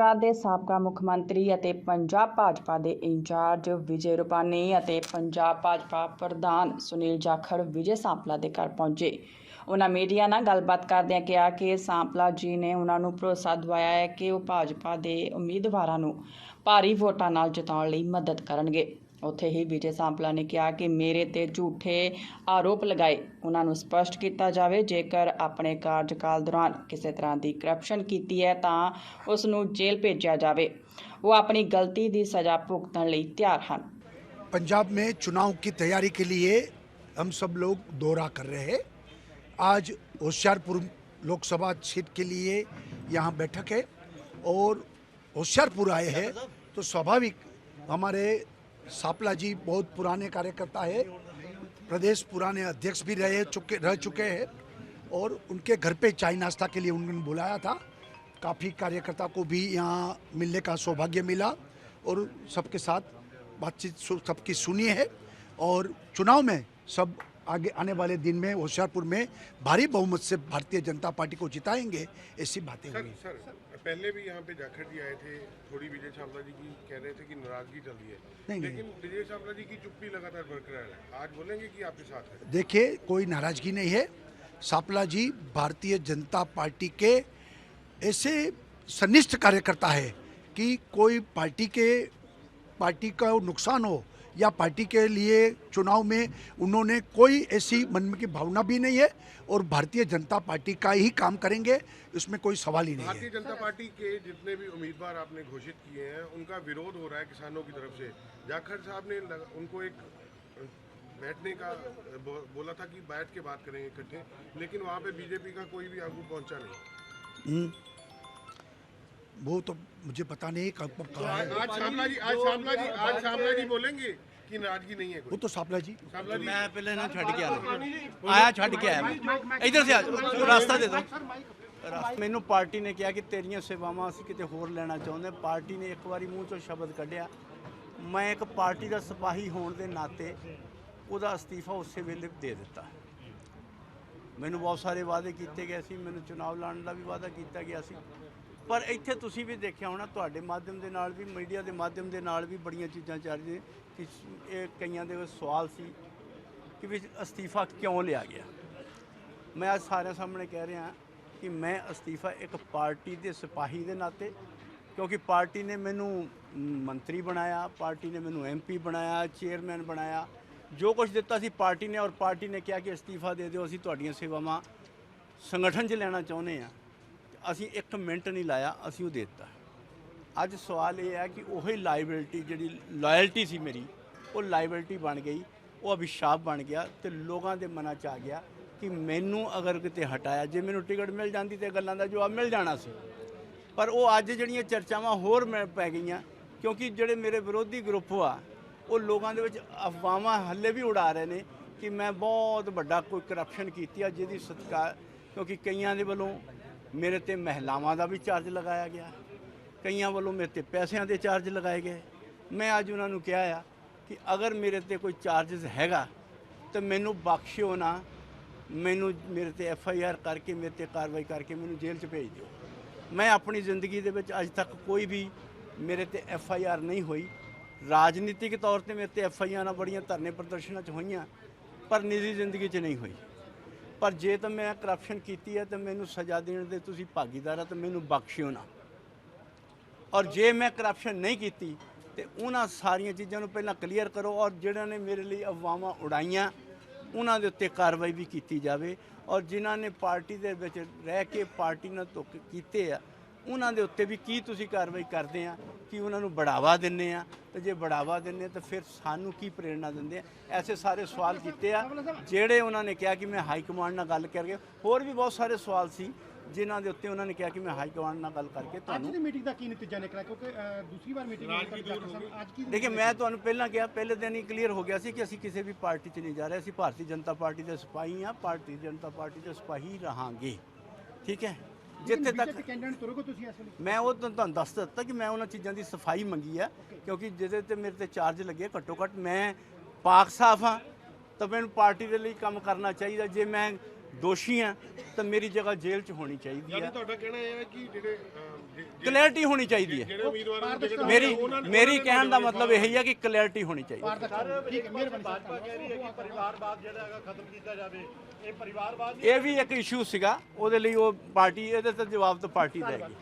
ਗੁਜਰਾਤ ਦੇ ਸਾਬਕਾ ਮੁੱਖ ਮੰਤਰੀ ਅਤੇ ਪੰਜਾਬ ਭਾਜਪਾ ਦੇ ਇੰਚਾਰਜ ਵਿਜੇ ਰੂਪਾਨੀ ਅਤੇ ਪੰਜਾਬ ਭਾਜਪਾ ਪ੍ਰਧਾਨ ਸੁਨੀਲ ਜਾਖੜ ਵਿਜੇ ਸਾਂਪਲਾ ਦੇ ਘਰ ਪਹੁੰਚੇ। ਉਹਨਾਂ ਮੀਡੀਆ ਨਾਲ ਗੱਲਬਾਤ ਕਰਦਿਆਂ ਕਿਹਾ ਕਿ ਸਾਂਪਲਾ ਜੀ ਨੇ ਉਹਨਾਂ ਨੂੰ ਭਰੋਸਾ ਦਿਵਾਇਆ ਹੈ ਕਿ ਉਹ ਭਾਜਪਾ ਦੇ ਉਮੀਦਵਾਰਾਂ ਨੂੰ ਭਾਰੀ ਵੋਟਾਂ ਨਾਲ ਜਿਤਾਉਣ ਲਈ ਮਦਦ ਕਰਨਗੇ। ਉੱਥੇ ਹੀ ਵਿਜੇ ਸਾਂਪਲਾ ਨੇ ਕਿਹਾ ਕਿ ਮੇਰੇ ਤੇ ਝੂਠੇ ਆਰੋਪ ਲਗਾਏ ਉਹਨਾਂ ਨੂੰ ਸਪਸ਼ਟ ਕੀਤਾ ਜਾਵੇ ਜੇਕਰ ਆਪਣੇ ਕਾਰਜਕਾਲ ਦੌਰਾਨ ਕਿਸੇ ਤਰ੍ਹਾਂ ਦੀ ਕਰਪਸ਼ਨ ਕੀਤੀ ਹੈ ਤਾਂ ਉਸ ਨੂੰ ਜੇਲ੍ਹ ਭੇਜਿਆ ਜਾਵੇ ਉਹ ਆਪਣੀ ਗਲਤੀ ਦੀ ਸਜ਼ਾ ਭੁਗਤਣ ਲਈ ਤਿਆਰ ਹਨ पंजाब में चुनाव की तैयारी के लिए हम सब लोग दौरा कर रहे हैं आज होशियारपुर लोकसभा सीट के लिए यहाँ बैठक है और होशियारपुर आए हैं तो स्वाभाविक हमारे सापला जी बहुत पुराने कार्यकर्ता है। प्रदेश पुराने अध्यक्ष भी रहे, चुके, रह चुके हैं और उनके घर पे चाय नाश्ता के लिए उन्होंने बुलाया था। काफ़ी कार्यकर्ता को भी यहाँ मिलने का सौभाग्य मिला और सबके साथ बातचीत सबकी सुनी है और चुनाव में सब आगे आने वाले दिन में होशियारपुर में भारी बहुमत से भारतीय जनता पार्टी को जिताएँगे ऐसी बातें सर हुई। सर पहले भी यहाँ पे जाखड़ जी आए थे थोड़ी विजय छावला जी की कह रहे थे कि नाराज़गी चल रही है। नहीं, लेकिन विजय छावला जी की चुप्पी लगातार बरकरार है। आज बोलेंगे कि आपके साथ है। देखिए कोई नाराज़गी नहीं है। सापला जी भारतीय जनता पार्टी के ऐसे सनिष्ठ कार्यकर्ता है कि कोई पार्टी के पार्टी का नुकसान हो या पार्टी के लिए चुनाव में उन्होंने कोई ऐसी मन में की भावना भी नहीं है और भारतीय जनता पार्टी का ही काम करेंगे इसमें कोई सवाल ही नहीं है। भारतीय जनता पार्टी के जितने भी उम्मीदवार आपने घोषित किए हैं उनका विरोध हो रहा है किसानों की तरफ़ से। जाखड़ साहब ने उनको एक बैठने का बोला था कि बैठ के बात करेंगे इकट्ठे लेकिन वहाँ पे बीजेपी का कोई भी आगू पहुँचा नहीं। वो तो मुझे पता नहीं कब कब कहा आज शामला जी आज शामला जी आज शामला जी बोलेंगे? कि नाराजगी नहीं है वो कोई तो सापला जी शामला जी ਮੈਂ ਪਹਿਲੇ ਨਾ ਛੱਡ ਕੇ ਆਣਾ ਆਇਆ ਛੱਡ ਕੇ ਆਇਆ ਮੈਂ ਇਧਰ ਸੇ ਆ ਜਾਓ, ਰਾਸਤਾ ਦੇ ਦਿਓ ਰਾਸਤਾ- ਮੈਨੂੰ ਪਾਰਟੀ ਨੇ ਕਿਹਾ ਕਿ ਤੇਰੀਆਂ ਸੇਵਾਵਾਂ ਅਸੀਂ ਕਿਤੇ ਹੋਰ ਲੈਣਾ ਚਾਹੁੰਦੇ ਹਾਂ। ਪਾਰਟੀ ਨੇ ਇੱਕ ਵਾਰੀ ਮੂੰਹ ਚੋਂ ਸ਼ਬਦ ਕੱਢਿਆ ਮੈਂ ਇੱਕ ਪਾਰਟੀ ਦਾ ਸਿਪਾਹੀ ਹੋਣ ਦੇ ਨਾਤੇ ਉਹਦਾ ਅਸਤੀਫਾ ਉਸੇ ਵੇਲੇ ਦੇ ਦਿੱਤਾ ਮੈਨੂੰ ਬਹੁਤ ਸਾਰੇ ਵਾਅਦੇ ਕੀਤੇ ਗਏ ਸੀ ਮੈਨੂੰ ਚੁਣਾਵ ਲੜਨ ਦਾ ਵੀ ਵਾਅਦਾ ਕੀਤਾ ਗਿਆ ਸੀ ਪਰ ਇੱਥੇ ਤੁਸੀਂ ਵੀ ਦੇਖਿਆ ਹੋਣਾ ਤੁਹਾਡੇ ਮਾਧਿਅਮ ਦੇ ਨਾਲ ਵੀ ਮੀਡੀਆ ਦੇ ਮਾਧਿਅਮ ਦੇ ਨਾਲ ਵੀ ਬੜੀਆਂ ਚੀਜ਼ਾਂ ਚੱਲ ਰਹੀਆਂ ਕਿ ਇਹ ਕਈਆਂ ਦੇ ਸਵਾਲ ਸੀ ਕਿ ਵੀ ਅਸਤੀਫਾ ਕਿਉਂ ਲਿਆ ਗਿਆ? ਮੈਂ ਅੱਜ ਸਾਰਿਆਂ ਸਾਹਮਣੇ ਕਹਿ ਰਿਹਾ ਕਿ ਮੈਂ ਅਸਤੀਫਾ ਇੱਕ ਪਾਰਟੀ ਦੇ ਸਿਪਾਹੀ ਦੇ ਨਾਤੇ, ਕਿਉਂਕਿ ਪਾਰਟੀ ਨੇ ਮੈਨੂੰ ਮੰਤਰੀ ਬਣਾਇਆ, ਪਾਰਟੀ ਨੇ ਮੈਨੂੰ ਐਮਪੀ ਬਣਾਇਆ, ਚੇਅਰਮੈਨ ਬਣਾਇਆ। ਜੋ ਕੁਝ ਦਿੱਤਾ ਸੀ ਪਾਰਟੀ ਨੇ ਔਰ ਪਾਰਟੀ ਨੇ ਕਿਹਾ ਕਿ ਅਸਤੀਫਾ ਦੇ ਦਿਓ, ਅਸੀਂ ਤੁਹਾਡੀਆਂ ਸੇਵਾਵਾਂ ਸੰਗਠਨ 'ਚ ਲੈਣਾ ਚਾਹੁੰਦੇ ਆ ਅਸੀਂ ਇੱਕ ਮਿੰਟ ਨਹੀਂ ਲਾਇਆ, ਅਸੀਂ ਉਹ ਦੇ ਦਿੱਤਾ। ਅੱਜ ਸਵਾਲ ਇਹ ਹੈ ਕਿ ਉਹੀ ਲਾਇਬਿਲਟੀ ਜਿਹੜੀ ਲਾਇਲਟੀ ਸੀ ਮੇਰੀ, ਉਹ ਲਾਇਬਿਲਟੀ ਬਣ ਗਈ, ਉਹ ਅਭਿਸ਼ਾਪ ਬਣ ਗਿਆ ਤੇ ਲੋਕਾਂ ਦੇ ਮਨਾਂ 'ਚ ਆ ਗਿਆ ਕਿ ਮੈਨੂੰ ਅਗਰ ਕਿਤੇ ਹਟਾਇਆ, ਜੇ ਮੈਨੂੰ ਟਿਕਟ ਮਿਲ ਜਾਂਦੀ ਤੇ ਗੱਲਾਂ ਦਾ ਜਵਾਬ ਮਿਲ ਜਾਣਾ ਸੀ। ਪਰ ਉਹ ਅੱਜ ਜਿਹੜੀਆਂ ਚਰਚਾਵਾਂ ਹੋਰ ਮੈਂ ਪੈ ਗਈਆਂ, ਕਿਉਂਕਿ ਜਿਹੜੇ ਮੇਰੇ ਵਿਰੋਧੀ ਗਰੁੱਪ ਆ, ਉਹ ਲੋਕਾਂ ਦੇ ਵਿੱਚ ਅਫਵਾਹਾਂ ਹੱਲੇ ਵੀ ਉਡਾ ਰਹੇ ਨੇ ਕਿ ਮੈਂ ਬਹੁਤ ਵੱਡਾ ਕੋਈ ਕਰਪਸ਼ਨ ਕੀਤੀ ਆ ਜਿਹਦੀ ਸਤਕਾਰ, ਕਿਉਂਕਿ ਕਈਆਂ ਦੇ ਵੱਲੋਂ ਮੇਰੇ ਤੇ ਮਹਿਲਾਵਾਂ ਦਾ ਵੀ ਚਾਰਜ ਲਗਾਇਆ ਗਿਆ। ਕਈਆਂ ਵੱਲੋਂ ਮੇਰੇ ਤੇ ਪੈਸਿਆਂ ਦੇ ਚਾਰਜ ਲਗਾਏ ਗਏ। ਮੈਂ ਅੱਜ ਉਹਨਾਂ ਨੂੰ ਕਿਹਾ ਆ ਕਿ ਅਗਰ ਮੇਰੇ ਤੇ ਕੋਈ ਚਾਰजेस ਹੈਗਾ, ਤਾਂ ਮੈਨੂੰ ਬਖਸ਼ਿਓ ਨਾ। ਮੈਨੂੰ, ਮੇਰੇ ਤੇ ਐਫ ਆਈ ਆਰ ਕਰਕੇ, ਮੇਰੇ ਤੇ ਕਾਰਵਾਈ ਕਰਕੇ ਮੈਨੂੰ ਜੇਲ੍ਹ 'ਚ ਭੇਜ ਦਿਓ। ਮੈਂ ਆਪਣੀ ਜ਼ਿੰਦਗੀ ਦੇ ਵਿੱਚ ਅੱਜ ਤੱਕ ਕੋਈ ਵੀ ਮੇਰੇ ਤੇ ਐਫ ਆਈ ਆਰ ਨਹੀਂ ਹੋਈ। ਰਾਜਨੀਤਿਕ ਤੌਰ ਤੇ ਮੇਰੇ ਤੇ ਐਫ ਆਈ ਆਰਾਂ ਬੜੀਆਂ ਧਰਨੇ ਪ੍ਰਦਰਸ਼ਨਾਂ 'ਚ ਹੋਈਆਂ, ਪਰ ਨਿੱਜੀ ਜ਼ਿੰਦਗੀ 'ਚ ਨਹੀਂ ਹੋਈ। ਪਰ ਜੇ ਤਾਂ ਮੈਂ ਕਰਪਸ਼ਨ ਕੀਤੀ ਹੈ, ਤਾਂ ਮੈਨੂੰ ਸਜ਼ਾ ਦੇਣ ਦੇ ਤੁਸੀਂ ਭਾਗੀਦਾਰ ਆ, ਤਾਂ ਮੈਨੂੰ ਬਖਸ਼ਿਓ ਨਾ। ਔਰ ਜੇ ਮੈਂ ਕਰਪਸ਼ਨ ਨਹੀਂ ਕੀਤੀ, ਤੇ ਉਹਨਾਂ ਸਾਰੀਆਂ ਚੀਜ਼ਾਂ ਨੂੰ ਪਹਿਲਾਂ ਕਲੀਅਰ ਕਰੋ ਔਰ ਜਿਹੜਿਆਂ ਨੇ ਮੇਰੇ ਲਈ ਅਫਵਾਹਾਂ ਉਡਾਈਆਂ, ਉਹਨਾਂ ਦੇ ਉੱਤੇ ਕਾਰਵਾਈ ਵੀ ਕੀਤੀ ਜਾਵੇ ਔਰ ਜਿਨ੍ਹਾਂ ਨੇ ਪਾਰਟੀ ਦੇ ਵਿੱਚ ਰਹਿ ਕੇ ਪਾਰਟੀ ਨਾਲ ਧੋਖੇ ਕੀਤੇ ਆ, ਉਹਨਾਂ ਦੇ ਉੱਤੇ ਵੀ ਕੀ ਤੁਸੀਂ ਕਾਰਵਾਈ ਕਰਦੇ ਆ, ਕਿ ਉਹਨਾਂ ਨੂੰ ਬੜਾਵਾ ਦਿੰਨੇ ਆ, ਤੇ ਜੇ ਬੜਾਵਾ ਦਿੰਨੇ ਤਾਂ ਫਿਰ ਸਾਨੂੰ ਕੀ ਪ੍ਰੇਰਣਾ ਦਿੰਦੇ ਆ? ਐਸੇ ਸਾਰੇ ਸਵਾਲ ਕੀਤੇ ਆ, ਜਿਹੜੇ ਉਹਨਾਂ ਨੇ ਕਿਹਾ ਕਿ ਮੈਂ ਹਾਈ ਕਮਾਂਡ ਨਾਲ ਗੱਲ ਕਰਕੇ ਹੋਰ ਵੀ ਬਹੁਤ ਸਾਰੇ ਸਵਾਲ ਸੀ ਜਿਨ੍ਹਾਂ ਦੇ ਉੱਤੇ ਉਹਨਾਂ ਨੇ ਕਿਹਾ ਕਿ ਮੈਂ ਹਾਈ ਕਮਾਂਡ ਨਾਲ ਗੱਲ ਕਰਕੇ ਅੱਜ ਤੁਹਾਨੂੰ ਦੀ ਮੀਟਿੰਗ ਦਾ ਕੀ ਨਤੀਜਾ ਨਿਕਲਿਆ? ਕਿਉਂਕਿ ਅ, ਦੂਸਰੀ ਵਾਰ ਮੀਟਿੰਗ ਹੋਈ ਤੁਹਾਡੀ ਡਾਕਟਰ ਸਾਹਿਬ ਅੱਜ ਕੀ ਦੇਖਿਏ ਮੈਂ ਤੁਹਾਨੂੰ ਪਹਿਲਾਂ ਕਿਹਾ ਪਹਿਲੇ ਦਿਨ ਹੀ ਕਲੀਅਰ ਹੋ ਗਿਆ ਸੀ ਕਿ ਅਸੀਂ ਕਿਸੇ ਵੀ ਪਾਰਟੀ 'ਚ ਨਹੀਂ ਜਾ ਰਹੇ ਅਸੀਂ ਭਾਰਤੀ ਜਨਤਾ ਪਾਰਟੀ ਦੇ ਸਿਪਾਹੀ ਹਾਂ ਭਾਰਤੀ ਜਨਤਾ ਪਾਰਟੀ ਦੇ ਸਿਪਾਹੀ ਰਹਾਂਗੇ। ਠੀਕ ਹੈ? ਜਿੱਥੇ ਤੱਕ ਕੈਂਡੀਡੇਟ ਤੁਰੋਗੇ ਤੁਸੀਂ ਇਸ ਵੇਲੇ? ਮੈਂ ਉਹ ਤੁਹਾਨੂੰ ਤੁਹਾਨੂੰ ਦੱਸ ਦਿੱਤਾ ਕਿ ਮੈਂ ਉਹਨਾਂ ਚੀਜ਼ਾਂ ਦੀ ਸਫ਼ਾਈ ਮੰਗੀ ਆ ਕਿਉਂਕਿ ਜਿਹਦੇ ਤੇ ਮੇਰੇ ਤੇ ਚਾਰਜ ਲੱਗੇ ਘੱਟੋ ਘੱਟ ਮੈਂ ਪਾਕ ਸਾਫ਼ ਹਾਂ ਤਾਂ ਮੈਨੂੰ ਪਾਰਟੀ ਦੇ ਲਈ ਕੰਮ ਕਰਨਾ ਚਾਹੀਦਾ। ਜੇ ਮੈਂ ਦੋਸ਼ੀ ਹਾਂ ਤਾਂ ਮੇਰੀ ਜਗ੍ਹਾ ਜੇਲ੍ਹ 'ਚ ਹੋਣੀ ਚਾਹੀਦੀ ਯਾਨੀ ਆ ਤੁਹਾਡਾ ਕਹਿਣਾ ਇਹ ਹੈ ਕਿ ਜਿਹੜੇ ਕਲੈਰਿਟੀ ਹੋਣੀ ਚਾਹੀਦੀ ਹੈ। ਮੇਰੀ ਮੇਰੀ ਕਹਿਣ ਦਾ ਮਤਲਬ ਇਹ ਹੀ ਹੈ ਕਿ ਕਲੈਰਿਟੀ ਹੋਣੀ ਚਾਹੀਦੀ ਹੈ। ਠੀਕ ਹੈ ਮਿਹਰਬਾਨੀ ਭਾਜਪਾ ਕਹਿ ਰਹੀ ਹੈ ਕਿ ਪਰਿਵਾਰਵਾਦ ਜਿਹੜਾ ਹੈਗਾ ਖਤਮ ਕੀਤਾ ਜਾਵੇ। ਇਹ ਪਰਿਵਾਰਵਾਦ ਇਹ ਵੀ ਇੱਕ ਇਸ਼ੂ ਸੀਗਾ ਉਹਦੇ ਲਈ ਉਹ ਪਾਰਟੀ ਇਹਦੇ ਤੇ ਜਵਾਬ ਤਾਂ ਪਾਰਟੀ ਦੇਗੀ